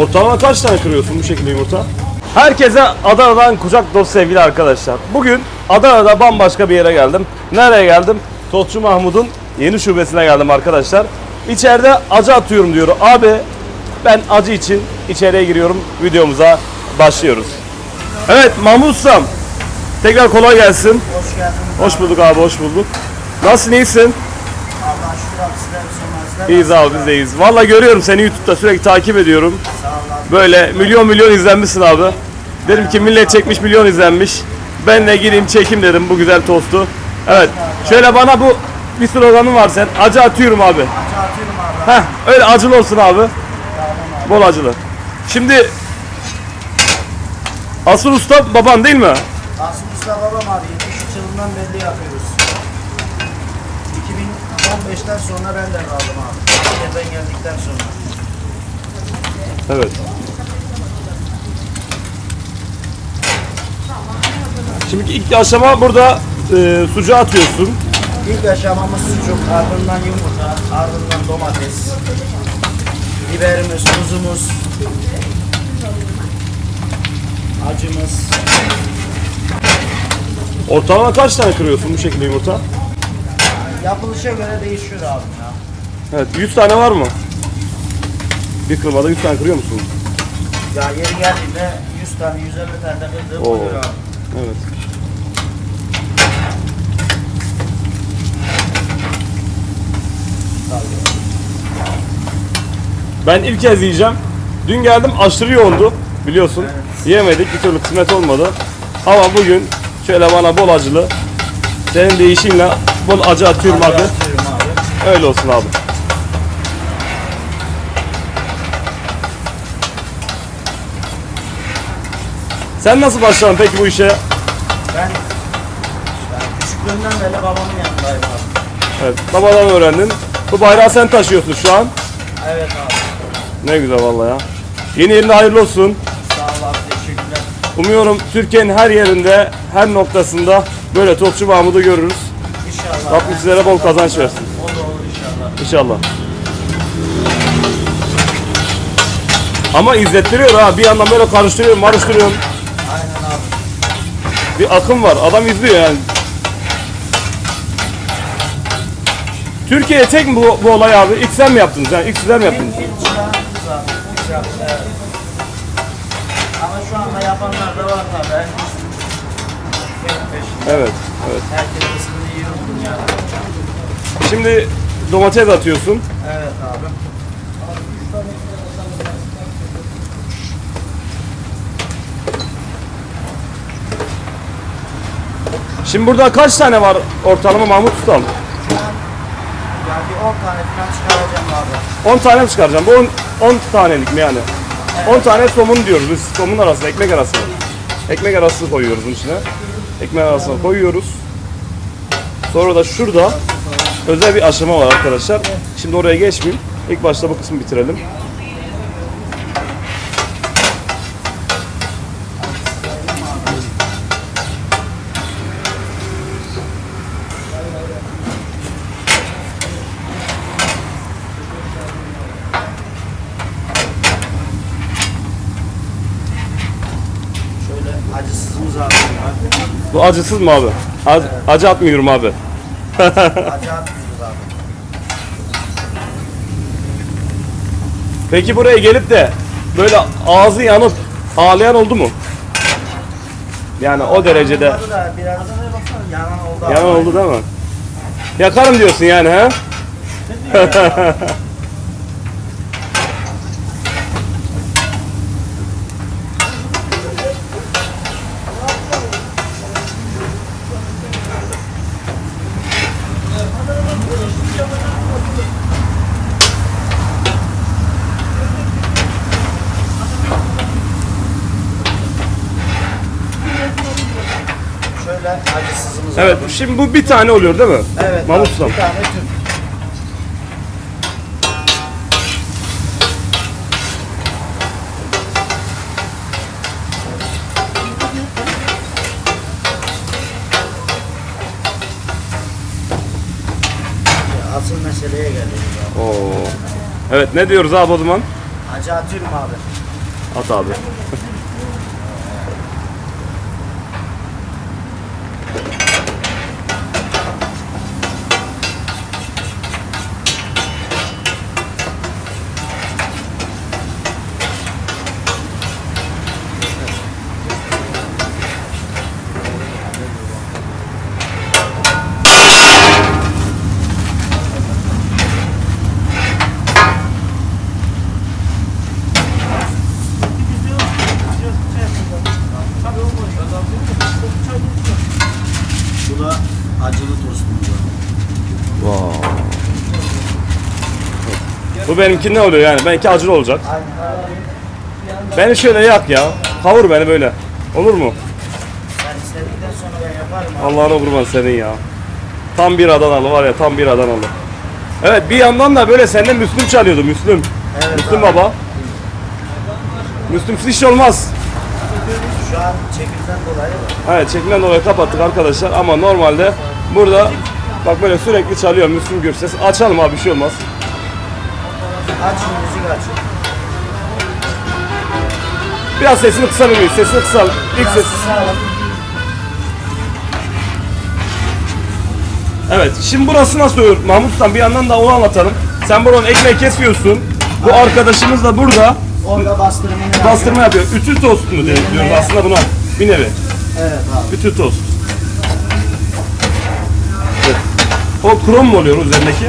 Ortalama kaç tane kırıyorsun bu şekilde yumurta? Herkese Adana'dan kucak dost sevgili arkadaşlar. Bugün Adana'da bambaşka bir yere geldim. Nereye geldim? Tostçu Mahmud'un yeni şubesine geldim arkadaşlar. İçeride acı atıyorum diyor. Abi ben acı için içeriye giriyorum. Videomuza başlıyoruz. Evet Mahmut Ustam. Tekrar kolay gelsin. Hoş geldiniz. Hoş bulduk abi hoş bulduk. Nasılsın iyisin? Allah'a şükür abi sizler sormazlar. İyiyiz abi biz de iyiyiz. Valla görüyorum seni YouTube'da sürekli takip ediyorum. Sağ. Böyle milyon milyon izlenmişsin abi. Dedim ki millet çekmiş milyon izlenmiş. Ben de gireyim çekeyim dedim bu güzel tostu. Evet. Şöyle bana bu bir sloganın var sen. Acı atıyorum abi. Acı atıyorum abi. Heh öyle acılı olsun abi. Bol acılı. Şimdi asıl usta baban değil mi? Asım Usta babam abi 73 yılından belli yapıyoruz. 2015'ten sonra ben de kaldım abi. Yerden geldikten sonra. Evet. Şimdi ilk aşama burada e, sucuğu atıyorsun. İlk aşamamız sucuk, ardından yumurta, ardından domates, biberimiz, tuzumuz, acımız. Ortalama kaç tane kırıyorsun bu şekilde yumurta? Yapılışa göre değişiyor abi ya. Evet 100 tane var mı? Bir kırmada 100 tane kırıyor musun? Ya yeri geldiğinde 100 tane, 150 tane de kırdığım Oo. oluyor abi. Evet. Ben ilk kez yiyeceğim. Dün geldim aşırı yoğundu biliyorsun. Yiyemedik bir türlü kısmet olmadı. Ama bugün şöyle bana bol acılı senin değişinle bol acı atıyorum abi. Acı atıyorum abi. Öyle olsun abi. Sen nasıl başladın peki bu işe? Ben, ben küçüklüğümden beri babamın yanındayım abi. Evet, babadan öğrendin. Bu bayrağı sen taşıyorsun şu an. Evet abi. Ne güzel vallahi ya. Yeni yerinde hayırlı olsun. Sağ ol abi. Teşekkürler. Umuyorum Türkiye'nin her yerinde, her noktasında böyle Topçu Mahmud'u görürüz. İnşallah. Rabbim sizlere bol kazanç versin. Olur olur inşallah. İnşallah. Ama izlettiriyor ha. Bir yandan böyle karıştırıyor, marıştırıyor. Aynen abi. Bir akım var. Adam izliyor yani. Türkiye'de tek mi bu, bu olay abi? İlk sen mi yaptınız? Yani ilk sizler mi yaptınız? Abi. İlk yaptı, evet. Ama şu anda yapanlar da var tabii. Evet, evet. Herkes ismini yiyor yani. Şimdi domates atıyorsun. Evet abi. Şimdi burada kaç tane var ortalama Mahmut Ustam? Şu an yani bir 10 tane falan çıkaracağım abi. 10 tane mi çıkaracağım? Bu 10, 10 tanelik mi yani? 10 tane somun diyoruz biz. Somun arasında, ekmek arası. Ekmek arası koyuyoruz bunun içine. Ekmek arasına koyuyoruz. Sonra da şurada özel bir aşama var arkadaşlar. Şimdi oraya geçmeyeyim. İlk başta bu kısmı bitirelim. Şöyle acısızımız abi. Acısız mı abi? Ac- acı atmıyorum abi. Acı abi. Peki buraya gelip de böyle ağzı yanıp ağlayan oldu mu? Yani o derecede yanan oldu abi. yanan oldu değil mi? Yakarım diyorsun yani ha? acısızımız Evet abi. şimdi bu bir tane oluyor değil mi? Evet. Mahmut abi. Bir tane tüm. Asıl meseleye geliyoruz abi. Oo. Evet ne diyoruz abi o zaman? Acı atıyorum abi. At abi. Bu da acılı tostumuz abi. Bu benimki ne oluyor yani? Benimki acılı olacak. Beni şöyle yak ya. Kavur beni böyle. Olur mu? Ben istedikten sonra ben yaparım abi. Allah'ına kurban senin ya. Tam bir Adanalı var ya tam bir Adanalı. Evet bir yandan da böyle senden Müslüm çalıyordu Müslüm. Evet Müslüm abi. baba. Müslümsüz iş olmaz. Şu an çekimden dolayı Evet çekimden dolayı kapattık arkadaşlar ama normalde burada bak böyle sürekli çalıyor Müslüm Gürses. Açalım abi bir şey olmaz. Açın müzik açın. Biraz sesini kısabilir miyiz? Sesini kısal. İlk ses. Evet şimdi burası nasıl olur? Mahmut Usta bir yandan da onu anlatalım. Sen buranın ekmeği kesiyorsun. Bu arkadaşımız da burada Orada bastırımını yapıyor. bastırma yapıyor. Ütü tost mu diyoruz aslında buna bir nevi. Evet abi. Ütü tost. Evet. O krom mu oluyor üzerindeki?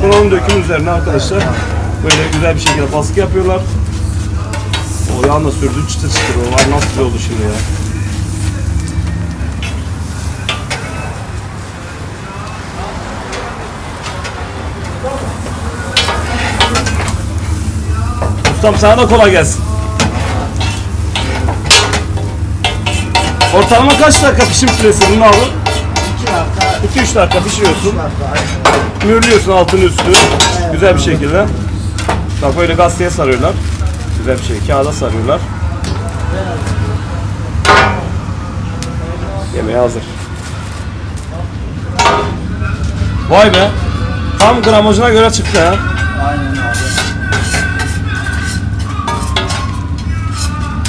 Krom döküm üzerine arkadaşlar. Böyle güzel bir şekilde baskı yapıyorlar. O yağın da sürdü çıtır çıtır o var nasıl bir oldu şimdi ya. Ustam sana da kolay gelsin. Ortalama kaç dakika pişim süresi bunun abi? 2 dakika. 2-3 dakika pişiriyorsun. 3 dakika. aynen. Mühürlüyorsun altını üstünü. Güzel bir şekilde. Bak böyle gazeteye sarıyorlar. Güzel bir şey. Kağıda sarıyorlar. Yemeğe hazır. Vay be. Tam gramajına göre çıktı ha. Aynen abi.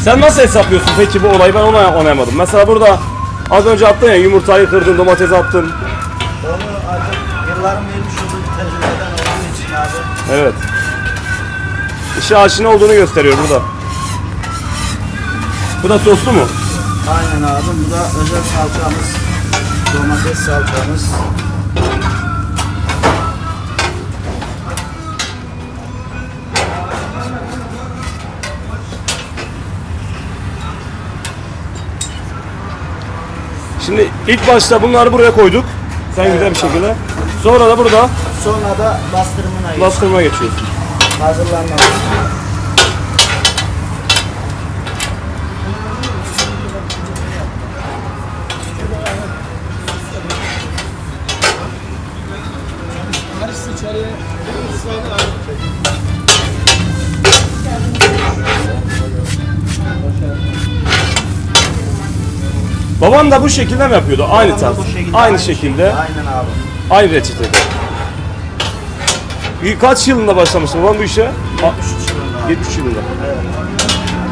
Sen nasıl hesaplıyorsun peki bu olayı? Ben onu anlayamadım. Mesela burada az önce attın ya yumurtayı kırdın, domates attın. Artık yılların vermiş olduğu tecrübeden olduğu için abi. Evet. İşe aşina olduğunu gösteriyor burada. Bu da soslu mu? Aynen abi. Bu da özel salçamız. Domates salçamız. Şimdi ilk başta bunları buraya koyduk. Sen güzel bir şekilde. Sonra da burada Sonra da bastırımına geçiyor. bastırma geçiyorsun. Hazırlanması. Baban da bu şekilde mi yapıyordu? Aynı tarz. Şekilde, Aynı şekilde. Aynen abi. Aynı reçete. İyi, Kaç yılında başlamıştın babam bu işe? 73 yılında abi. 73 yılında.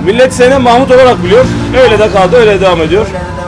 Millet seni Mahmut olarak biliyor. Öyle de kaldı, öyle devam ediyor. Böyle devam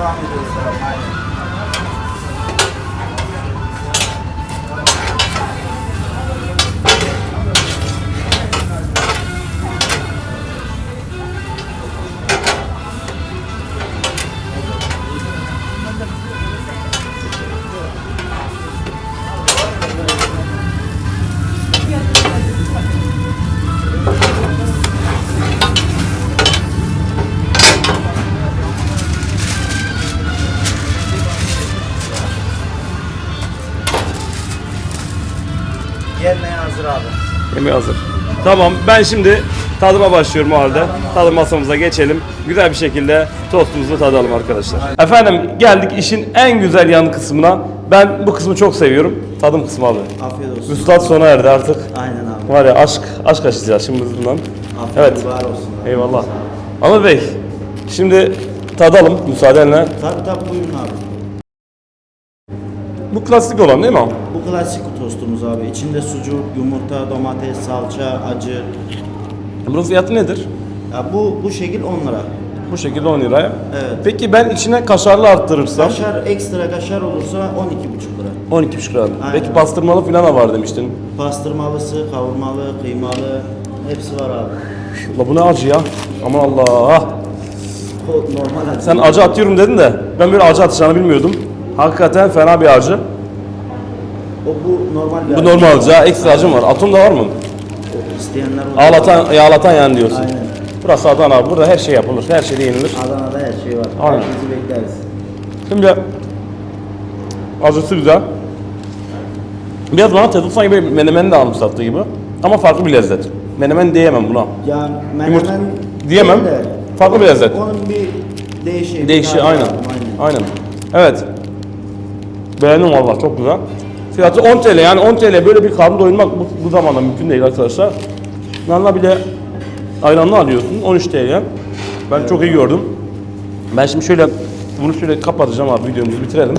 Yemeği hazır. Tamam ben şimdi tadıma başlıyorum o halde. Tadım masamıza geçelim. Güzel bir şekilde tostumuzu tadalım arkadaşlar. Efendim geldik işin en güzel yan kısmına. Ben bu kısmı çok seviyorum. Tadım kısmı abi. Afiyet olsun. Üstad sona erdi artık. Aynen abi. Var ya aşk, aşk açacağız şimdi bundan. Afiyet Evet. olsun. abi. Eyvallah. Anıl Bey, şimdi tadalım müsaadenle. Tabii tabii buyurun abi. Bu klasik olan değil mi abi? Bu klasik tostumuz abi. İçinde sucuk, yumurta, domates, salça, acı. Bunun fiyatı nedir? Ya bu bu şekil 10 lira. Bu şekilde 10 liraya. Evet. Peki ben içine kaşarlı arttırırsam Kaşar ekstra kaşar olursa 12,5 lira. 12,5 lira. Aynen. Peki pastırmalı falan da var demiştin. Pastırmalısı, kavurmalı, kıymalı hepsi var abi. La bu ne acı ya? Aman Allah. O normal acı. Sen acı atıyorum dedin de ben böyle acı atacağını bilmiyordum. Hakikaten fena bir acı. O bu normal bir Bu normal acı. ha, Ekstra acı mı var? Atom da var mı? O İsteyenler olur. Ağlatan, yağlatan yani diyorsun. Aynen. Burası Adana. Burada her şey yapılır. Her şey yenilir. Adana'da her şey var. Aynen. Herkesi bekleriz. Şimdi acısı güzel. Biraz bana tadı sanki böyle menemen de almış sattığı gibi. Ama farklı bir lezzet. Menemen diyemem buna. Ya Yumurta menemen diyemem. değil de Farklı bir lezzet. Onun bir değişiği. Değişi bir aynen. tarzı var. Aynen. Evet. Beğendim valla çok güzel. Fiyatı 10 TL yani 10 TL böyle bir karnı doyurmak bu, bu zamanda mümkün değil arkadaşlar. Yanına bir de ayranlı alıyorsun 13 TL. Ben çok iyi gördüm. Ben şimdi şöyle bunu şöyle kapatacağım abi videomuzu bitirelim.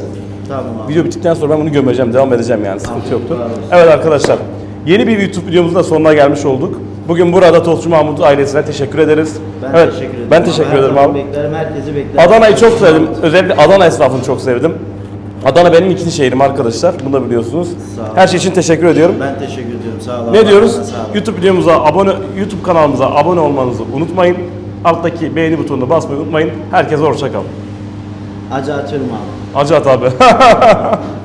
Tamam abi. Video bittikten sonra ben bunu gömeceğim, devam edeceğim yani sıkıntı var olsun. Evet arkadaşlar, yeni bir YouTube videomuzun da sonuna gelmiş olduk. Bugün burada Tostçu Mahmut ailesine teşekkür ederiz. Ben evet, teşekkür ederim. Ben teşekkür ederim abi. Beklerim, herkesi beklerim. Adana'yı çok sevdim. Özellikle Adana esnafını çok sevdim. Adana benim ikinci şehrim arkadaşlar. Bunu da biliyorsunuz. Sağ olun. Her şey için teşekkür ediyorum. Ben teşekkür ediyorum. Sağ olun. Ne diyoruz? Sağ olun. YouTube videomuza abone, YouTube kanalımıza abone olmanızı unutmayın. Alttaki beğeni butonuna basmayı unutmayın. Herkese hoşça kalın. Acı atıyorum abi. Acı at abi.